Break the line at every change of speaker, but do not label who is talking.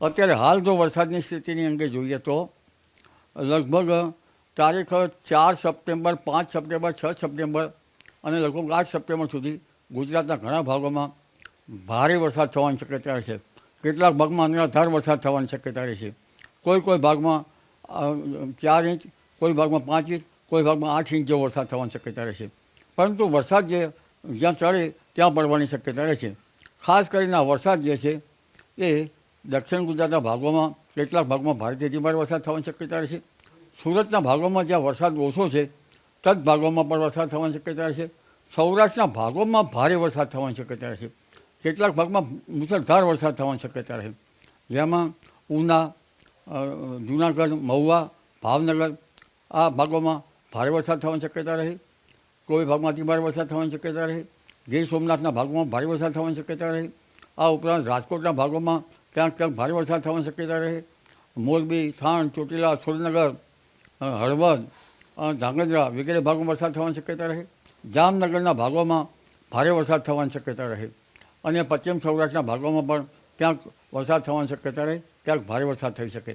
અત્યારે હાલ જો વરસાદની સ્થિતિની અંગે જોઈએ તો લગભગ તારીખ ચાર સપ્ટેમ્બર, પાંચ સપ્ટેમ્બર, છ સપ્ટેમ્બર અને લગભગ આઠ સપ્ટેમ્બર સુધી ગુજરાતના ઘણા ભાગોમાં ભારે વરસાદ થવાની શક્યતા છે. કેટલાક ભાગમાં અનરાધાર વરસાદ થવાની શક્યતા રહે છે. કોઈ કોઈ ભાગમાં ચાર ઇંચ, કોઈ ભાગમાં પાંચ ઇંચ, કોઈ ભાગમાં આઠ ઇંચ જેવો વરસાદ થવાની શક્યતા રહે છે. પરંતુ વરસાદ જે જ્યાં ચડે ત્યાં પડવાની શક્યતા રહે છે. ખાસ કરીને આ વરસાદ જે છે એ દક્ષિણ ગુજરાતના ભાગોમાં, કેટલાક ભાગમાં ભારેથી ધીમાર વરસાદ થવાની શક્યતા રહે છે સુરતના ભાગોમાં જ્યાં વરસાદ ઓછો છે તદ ભાગોમાં પણ વરસાદ થવાની શક્યતા રહે છે સૌરાષ્ટ્રના ભાગોમાં ભારે વરસાદ થવાની શક્યતા રહેશે. કેટલાક ભાગમાં મુસળધાર વરસાદ થવાની શક્યતા રહે જેમાં ઉના જુનાગઢ, મહુવા, ભાવનગર, આ ભાગોમાં ભારે વરસાદ થવાની શક્યતા રહે. કોઈ ભાગમાં અતિભારે વરસાદ થવાની શક્યતા રહે. ગીર સોમનાથના ભાગોમાં ભારે વરસાદ થવાની શક્યતા રહે. આ ઉપરાંત રાજકોટના ભાગોમાં ક્યાંક ક્યાંક ભારે વરસાદ થવાની શક્યતા રહે. મોરબી, થાણ, ચોટીલા, સુરેન્દ્રનગર હળવદ ધાંગધ્રા વગેરે ભાગોમાં વરસાદ થવાની શક્યતા રહે. જામનગરના ભાગોમાં ભારે વરસાદ થવાની શક્યતા રહે. અને પશ્ચિમ સૌરાષ્ટ્રના ભાગોમાં પણ ક્યાંક વરસાદ થવાની શક્યતા રહે, ક્યાંક ભારે વરસાદ થઈ શકે.